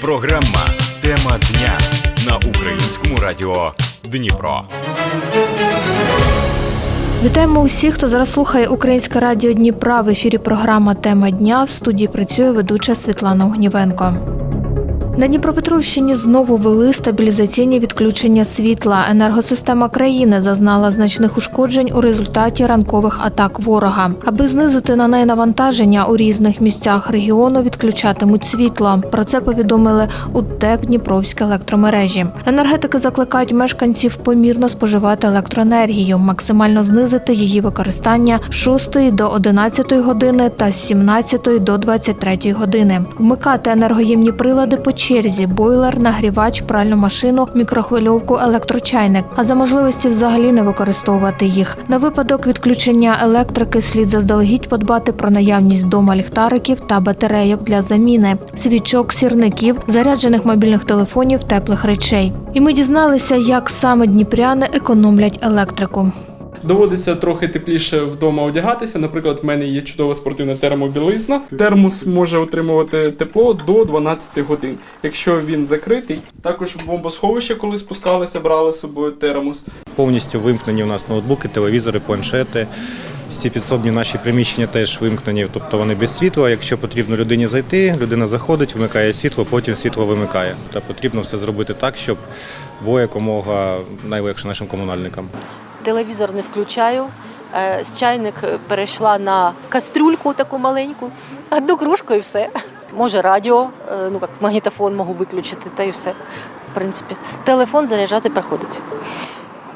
Програма Тема дня на українському радіо Дніпро. Вітаємо усіх, хто зараз слухає Українське радіо Дніпра. В ефірі програма Тема дня. В студії працює ведуча Світлана Огнівенко. На Дніпропетровщині знову вели стабілізаційні відключення світла. Енергосистема країни зазнала значних ушкоджень у результаті ранкових атак ворога. Аби знизити на неї навантаження у різних місцях регіону відключатимуть світло. Про це повідомили у ТЕК Дніпровські електромережі. Енергетики закликають мешканців помірно споживати електроенергію, максимально знизити її використання з 6 до 11 години та з 17 до 23 години. Вмикати енергоємні прилади по черзі, бойлер, нагрівач, пральну машину, мікрохвильовку, електрочайник, а за можливості взагалі не використовувати їх. На випадок відключення електрики слід заздалегідь подбати про наявність вдома ліхтариків та батарейок для заміни, свічок, сірників, заряджених мобільних телефонів, теплих речей. І ми дізналися, як саме дніпряни економлять електрику. Доводиться трохи тепліше вдома одягатися. Наприклад, в мене є чудова спортивна термобілизна. Термос може отримувати тепло до 12 годин. Якщо він закритий, також в бомбосховище, коли спускалися, брали з собою термос. Повністю вимкнені у нас ноутбуки, телевізори, планшети. Всі підсобні наші приміщення теж вимкнені, тобто вони без світла. Якщо потрібно людині зайти, людина заходить, вмикає світло, потім світло вимикає. Та потрібно все зробити так, щоб було якомога найлегше нашим комунальникам. Телевізор не включаю. Е, З чайник перейшла на кастрюльку таку маленьку, одну кружку і все. Може радіо, е, ну як магнітофон можу виключити, та і все. В принципі, телефон заряджати приходиться.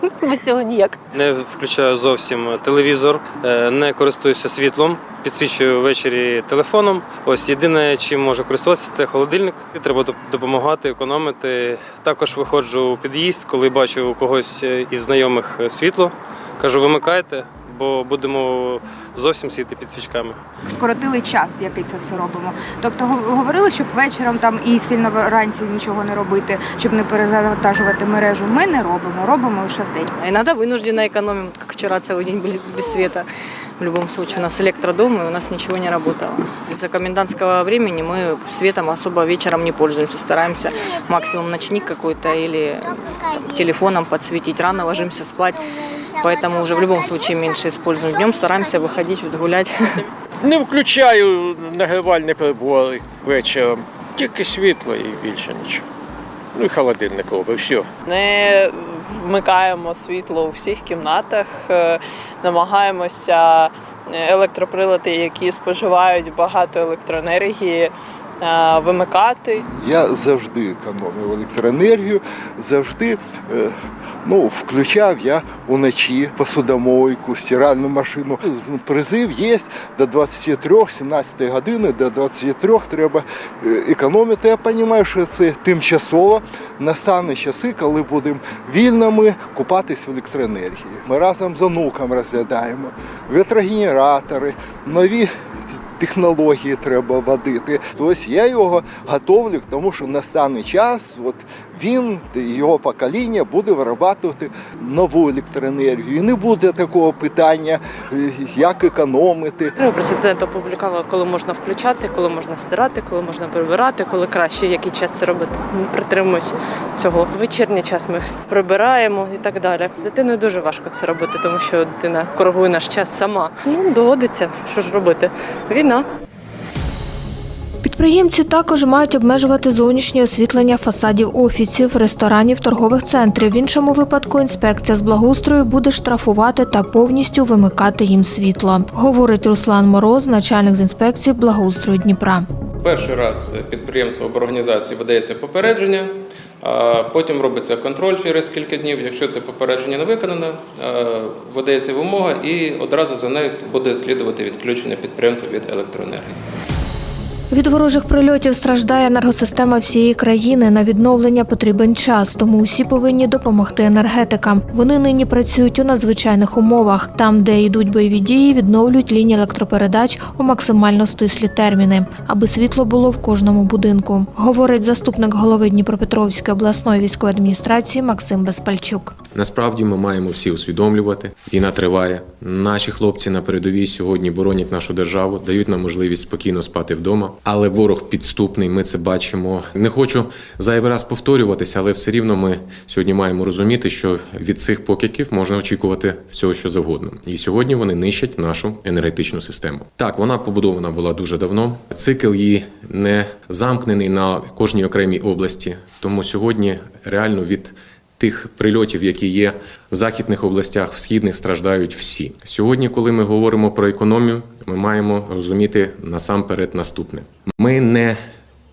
Без цього ніяк. Не включаю зовсім телевізор, е, не користуюся світлом, підсвічую ввечері телефоном. Ось єдине, чим можу користуватися, це холодильник. Треба допомагати, економити. Також виходжу у під'їзд, коли бачу у когось е, із знайомих е, світло. Кажу, вимикайте, бо будемо зовсім сіти під свічками. скоротили час, в який це все робимо. Тобто гов- говорили, щоб вечором там і сильно вранці нічого не робити, щоб не перезавантажувати мережу. Ми не робимо, робимо лише в день. Иногда вынужденно экономим, вот как вчера целый день были без света. В любом случае, у нас электродом, и у нас ничего не работало. Из-за комендантского времени мы светом особо вечером не пользуемся, стараемся максимум ночник какой-то или там, телефоном подсветить. Рано ложимся спать, поэтому уже в любом случае меньше используем. Днем стараемся выходить вот, гулять. Не включаю нагрівальні прибори вечором. Тільки світло і більше нічого. Ну і холодильник робить, все. Не вмикаємо світло у всіх кімнатах, е, намагаємося е, електроприлади, які споживають багато електроенергії, е, вимикати. Я завжди економив електроенергію, завжди ну, включав я уночі посудомойку, стиральну машину. Призив є до 23, 17 години, до 23 треба е, економити. Я розумію, що це тимчасово. Настане часи, коли будемо вільними купатись в електроенергії. Ми разом з онуком розглядаємо вітрогенератори, нові технології треба вводити. Тобто я його готовлю тому, що настане час, от він, його покоління буде виробляти нову електроенергію. І не буде такого питання, е, як економити. Президент опублікував, коли можна включати, коли можна стирати, коли можна прибирати, коли краще, в який час це робити. Ми притримуємось цього. Вечірній час ми прибираємо і так далі. Дитиною дуже важко це робити, тому що дитина коригує наш час сама. Ну, доводиться, що ж робити. Війна. Підприємці також мають обмежувати зовнішнє освітлення фасадів офісів, ресторанів, торгових центрів. В іншому випадку інспекція з благоустрою буде штрафувати та повністю вимикати їм світло, говорить Руслан Мороз, начальник з інспекції благоустрою Дніпра. Перший раз підприємство або організації видається попередження, а потім робиться контроль через кілька днів. Якщо це попередження не виконано, видається вимога і одразу за нею буде слідувати відключення підприємства від електроенергії. Від ворожих прильотів страждає енергосистема всієї країни. На відновлення потрібен час, тому усі повинні допомогти енергетикам. Вони нині працюють у надзвичайних умовах. Там, де йдуть бойові дії, відновлюють лінії електропередач у максимально стислі терміни, аби світло було в кожному будинку. Говорить заступник голови Дніпропетровської обласної військової адміністрації Максим Безпальчук. Насправді ми маємо всі усвідомлювати. Війна триває. Наші хлопці на передовій сьогодні боронять нашу державу, дають нам можливість спокійно спати вдома. але ворог підступний. Ми це бачимо. Не хочу зайвий раз повторюватися, але все рівно ми сьогодні маємо розуміти, що від цих покидьків можна очікувати всього, що завгодно. І сьогодні вони нищать нашу енергетичну систему. Так, вона побудована була дуже давно. Цикл її не замкнений на кожній окремій області. Тому сьогодні реально від тих прильотів, які є в західних областях, в східних страждають всі. Сьогодні, коли ми говоримо про економію, ми маємо розуміти насамперед наступне: ми не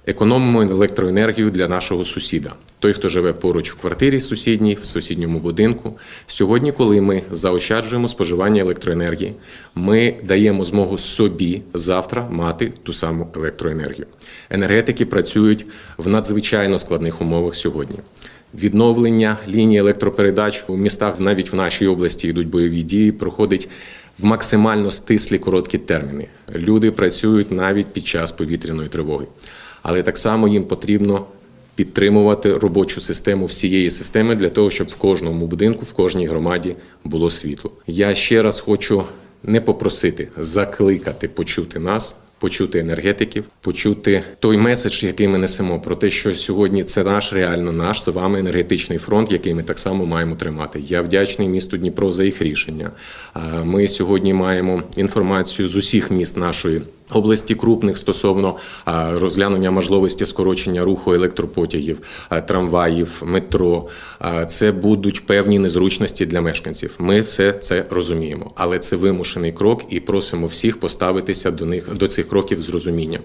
економимо електроенергію для нашого сусіда. Той, хто живе поруч в квартирі сусідній, в сусідньому будинку. Сьогодні, коли ми заощаджуємо споживання електроенергії, ми даємо змогу собі завтра мати ту саму електроенергію. Енергетики працюють в надзвичайно складних умовах сьогодні. Відновлення лінії електропередач у містах, навіть в нашій області, йдуть бойові дії, проходить в максимально стислі короткі терміни. Люди працюють навіть під час повітряної тривоги. Але так само їм потрібно підтримувати робочу систему всієї системи для того, щоб в кожному будинку, в кожній громаді було світло. Я ще раз хочу не попросити, закликати почути нас. Почути енергетиків, почути той меседж, який ми несемо, про те, що сьогодні це наш реально наш з вами енергетичний фронт, який ми так само маємо тримати. Я вдячний місту Дніпро за їх рішення. Ми сьогодні маємо інформацію з усіх міст нашої області крупних стосовно розглянення можливості скорочення руху електропотягів, трамваїв, метро. Це будуть певні незручності для мешканців. Ми все це розуміємо, але це вимушений крок, і просимо всіх поставитися до них до цих кроків з розумінням.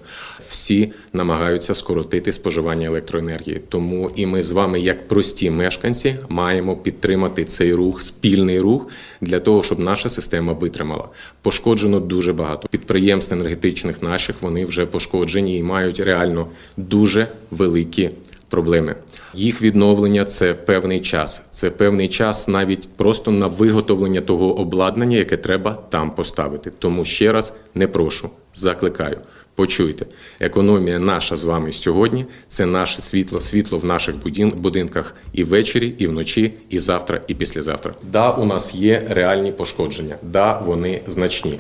Всі намагаються скоротити споживання електроенергії. Тому і ми з вами, як прості мешканці, маємо підтримати цей рух, спільний рух для того, щоб наша система витримала. Пошкоджено дуже багато підприємств енергетичних наших. Вони вже пошкоджені і мають реально дуже великі проблеми. Їх відновлення це певний час. Це певний час навіть просто на виготовлення того обладнання, яке треба там поставити. Тому ще раз не прошу, закликаю. Почуйте, економія наша з вами сьогодні це наше світло, світло в наших будинках і ввечері, і вночі, і завтра, і післязавтра. Да, у нас є реальні пошкодження. Да, вони значні.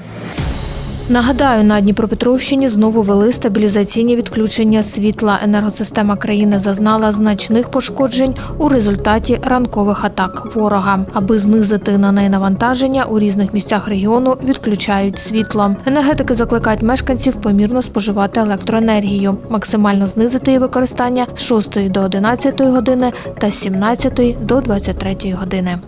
Нагадаю, на Дніпропетровщині знову вели стабілізаційні відключення світла. Енергосистема країни зазнала значних пошкоджень у результаті ранкових атак ворога. Аби знизити на неї навантаження, у різних місцях регіону відключають світло. Енергетики закликають мешканців помірно споживати електроенергію, максимально знизити її використання з 6 до 11 години та з 17 до 23 години.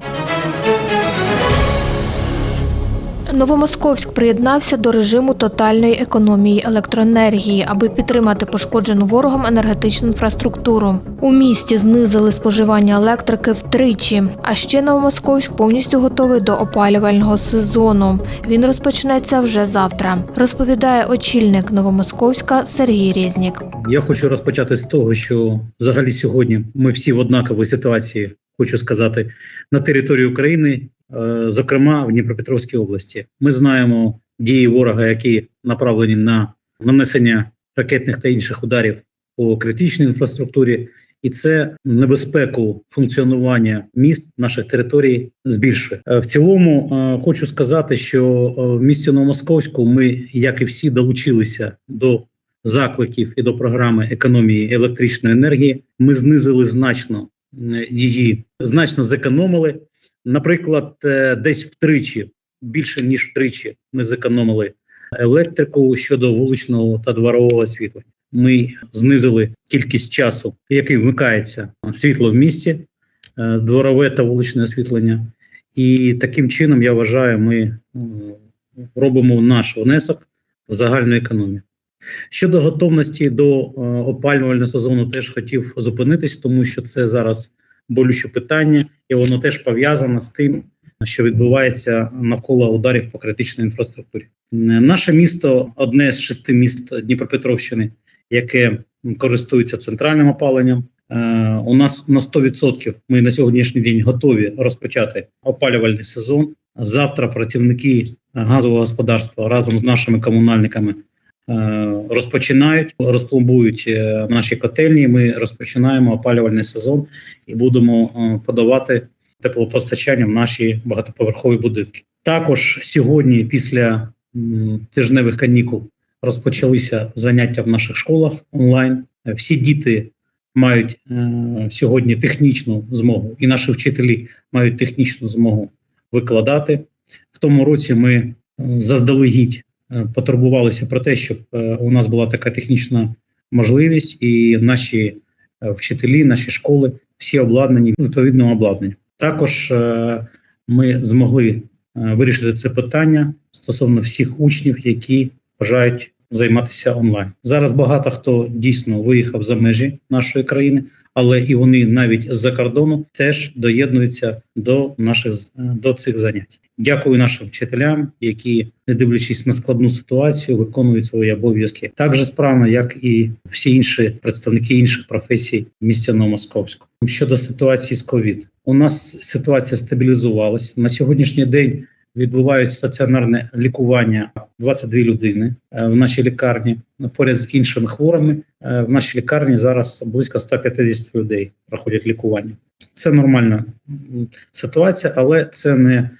Новомосковськ приєднався до режиму тотальної економії електроенергії, аби підтримати пошкоджену ворогом енергетичну інфраструктуру. У місті знизили споживання електрики втричі. А ще Новомосковськ повністю готовий до опалювального сезону. Він розпочнеться вже завтра. Розповідає очільник Новомосковська Сергій Резнік. Я хочу розпочати з того, що взагалі сьогодні ми всі в однаковій ситуації, хочу сказати, на території України, е, зокрема в Дніпропетровській області. Ми знаємо дії ворога, які направлені на нанесення ракетних та інших ударів по критичній інфраструктурі, і це небезпеку функціонування міст наших територій збільшує. Е, В цілому е, хочу сказати, що в місті Новомосковську ми, як і всі, долучилися до закликів і до програми економії електричної енергії. Ми знизили значно її, значно зекономили. Наприклад, е, десь втричі, більше ніж втричі, ми зекономили електрику щодо вуличного та дворового освітлення. Ми знизили кількість часу, який вмикається світло в місті, е, дворове та вуличне освітлення. І таким чином, я вважаю, ми робимо наш внесок в загальну економію. Щодо готовності до е, опалювального сезону, теж хотів зупинитись, тому що це зараз болюче питання, і воно теж пов'язане з тим, що відбувається навколо ударів по критичній інфраструктурі. Наше місто одне з шести міст Дніпропетровщини, яке користується центральним опаленням. Е, У нас на 100% ми на сьогоднішній день готові розпочати опалювальний сезон. Завтра працівники газового господарства разом з нашими комунальниками розпочинають, розпломбують е, наші котельні. Ми розпочинаємо опалювальний сезон і будемо е, подавати теплопостачання в наші багатоповерхові будинки. Також сьогодні, після тижневих канікул, розпочалися заняття в наших школах онлайн. Е, Всі діти мають е, сьогодні технічну змогу, і наші вчителі мають технічну змогу викладати. В тому році ми е, заздалегідь е, потурбувалися про те, щоб е, у нас була така технічна можливість, і наші е, вчителі, наші школи всі обладнані відповідним обладнанням. Також е, ми змогли е, вирішити це питання стосовно всіх учнів, які бажають займатися онлайн. Зараз багато хто дійсно виїхав за межі нашої країни, але і вони навіть з-за кордону теж доєднуються до наших до цих занять. Дякую нашим вчителям, які, не дивлячись на складну ситуацію, виконують свої обов'язки так же справно, як і всі інші представники інших професій місця Новомосковську. Щодо ситуації з ковід, у нас ситуація стабілізувалась на сьогоднішній день. Відбувають стаціонарне лікування 22 людини е, в нашій лікарні. Поряд з іншими хворими е, в нашій лікарні зараз близько 150 людей проходять лікування. Це нормальна ситуація, але це не е,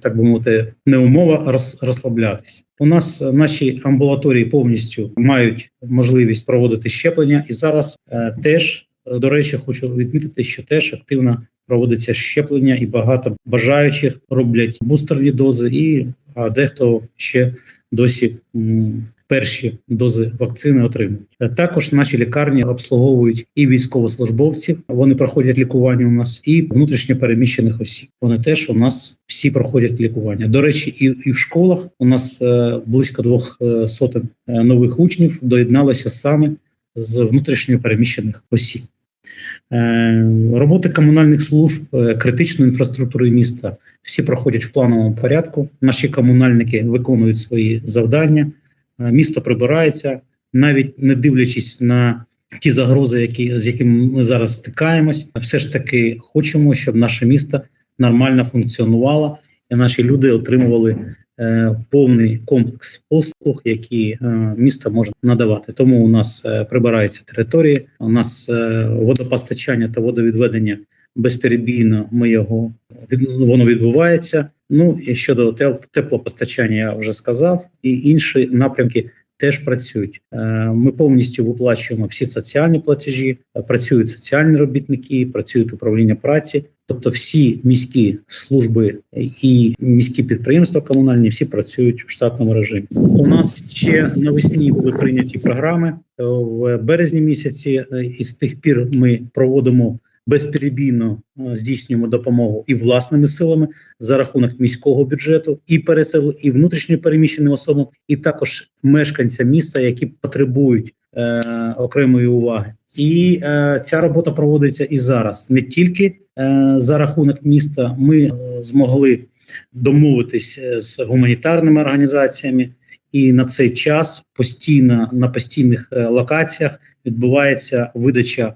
так би мовити, не умова роз, розслаблятись. У нас наші амбулаторії повністю мають можливість проводити щеплення, і зараз теж до речі, хочу відмітити, що теж активно проводиться щеплення, і багато бажаючих роблять бустерні дози, і а дехто ще досі перші дози вакцини отримують. Також наші лікарні обслуговують і військовослужбовців. Вони проходять лікування у нас, і внутрішньо переміщених осіб. Вони теж у нас всі проходять лікування. До речі, і, і в школах у нас е, близько двох е, сотень е, нових учнів доєдналися саме з внутрішньо переміщених осіб. Е, Роботи комунальних служб е, критичної інфраструктури міста всі проходять в плановому порядку. Наші комунальники виконують свої завдання. Е, Місто прибирається, навіть не дивлячись на ті загрози, які з якими ми зараз стикаємось. Все ж таки хочемо, щоб наше місто нормально функціонувало, і наші люди отримували повний комплекс послуг, які е, місто може надавати. Тому у нас е, прибираються території, у нас е, водопостачання та водовідведення безперебійно. Ми його воно відбувається. Ну і щодо теплопостачання, я вже сказав, і інші напрямки. Теж працюють. Е, Ми повністю виплачуємо всі соціальні платежі, е, працюють соціальні робітники, працюють управління праці, тобто всі міські служби і міські підприємства комунальні всі працюють в штатному режимі. У нас ще навесні були прийняті програми е, в березні місяці, і з тих пір ми проводимо безперебійно е, здійснюємо допомогу і власними силами за рахунок міського бюджету, і пересел, і внутрішньо переміщеним особам, і також мешканцям міста, які потребують е, окремої уваги. І е, ця робота проводиться і зараз не тільки е, за рахунок міста. Ми е, змогли домовитись е, з гуманітарними організаціями, і на цей час постійно на постійних е, локаціях відбувається видача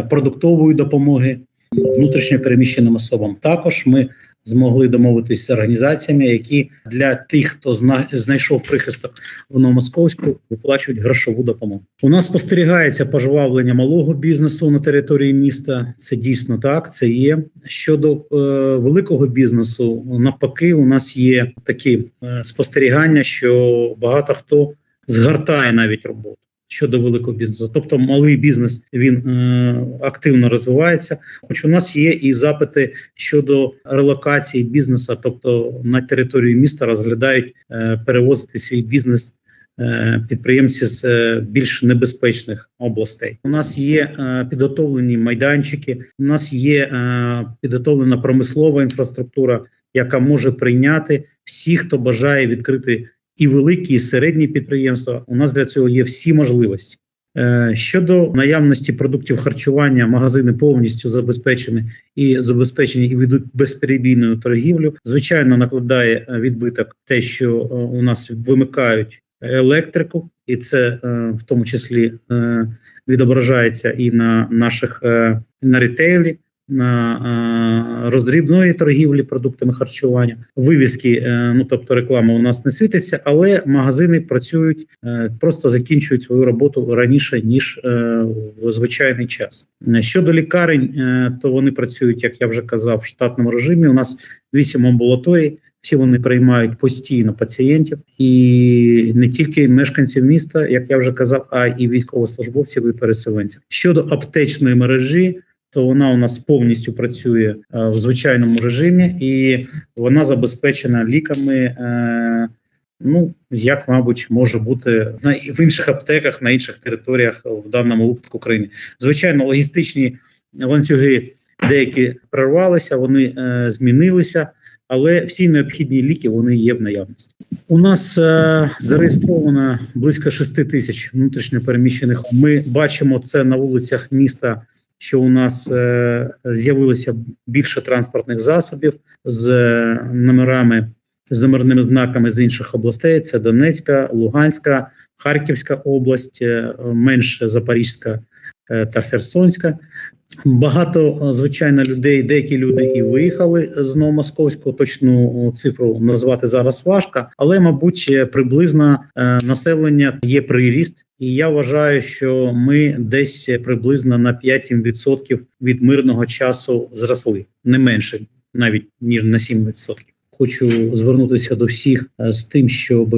продуктової допомоги внутрішньо переміщеним особам. Також ми змогли домовитися з організаціями, які для тих, хто зна- знайшов прихисток в Новомосковську, виплачують грошову допомогу. У нас спостерігається пожвавлення малого бізнесу на території міста. Це дійсно так. Це є щодо е, великого бізнесу. Навпаки, у нас є такі е, спостерігання, що багато хто згортає навіть роботу. Щодо великого бізнесу, тобто малий бізнес він е, активно розвивається. Хоч у нас є і запити щодо релокації бізнесу, тобто на територію міста розглядають е, перевозити свій бізнес е, підприємці з е, більш небезпечних областей. У нас є е, підготовлені майданчики, у нас є підготовлена промислова інфраструктура, яка може прийняти всіх, хто бажає відкрити і великі, і середні підприємства. У нас для цього є всі можливості. Е, Щодо наявності продуктів харчування, магазини повністю забезпечені і забезпечені і ведуть безперебійну торгівлю. Звичайно, накладає е, відбиток те, що е, у нас вимикають електрику, і це в тому числі відображається і на наших на ретейлі. Роздрібної торгівлі продуктами харчування, вивіски, е, ну тобто реклама у нас не світиться, але магазини працюють, е, просто закінчують свою роботу раніше ніж е, в звичайний час. Щодо лікарень, то вони працюють, як я вже казав, в штатному режимі. У нас вісім амбулаторій. Всі вони приймають постійно пацієнтів, і не тільки мешканців міста, як я вже казав, а і військовослужбовців і переселенців. Щодо аптечної мережі, то вона у нас повністю працює е, в звичайному режимі, і вона забезпечена ліками. Е, Ну, як, мабуть, може бути на в інших аптеках, на інших територіях в даному випадку України. Звичайно, логістичні ланцюги деякі прорвалися, вони е, змінилися, але всі необхідні ліки вони є в наявності. У нас е, зареєстровано близько 6 тисяч внутрішньопереміщених. Ми бачимо це на вулицях міста. Що у нас е, з'явилося більше транспортних засобів з е, номерами з номерними знаками з інших областей: це Донецька, Луганська, Харківська область, е, менше Запорізька е, та Херсонська. Багато е, звичайно людей, деякі люди і виїхали з Новомосковського. Точну е, цифру назвати зараз важко, але мабуть е, приблизно населення є приріст, і я вважаю, що ми десь приблизно на 5-7% від мирного часу зросли, не менше навіть ніж на 7%. Хочу звернутися до всіх з тим, щоб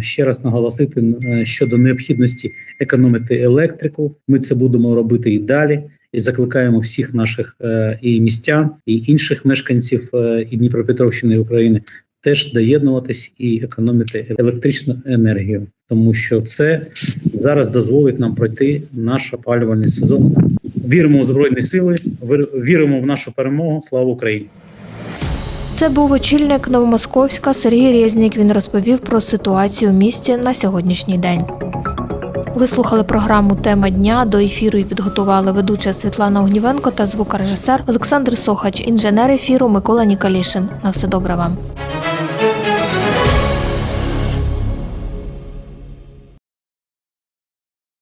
ще раз наголосити щодо необхідності економити електрику. Ми це будемо робити і далі. І закликаємо всіх наших е, і містян, і інших мешканців е, і Дніпропетровщини і України теж доєднуватись і економити електричну енергію, тому що це зараз дозволить нам пройти наш опалювальний сезон. Віримо в збройні сили, вір- віримо в нашу перемогу. Слава Україні! Це був очільник Новомосковська Сергій Резнік. Він розповів про ситуацію в місті на сьогоднішній день. Ви слухали програму Тема дня. До ефіру і підготували ведуча Світлана Огнівенко та звукорежисер Олександр Сохач, інженер ефіру Микола Нікалішин. На все добре вам.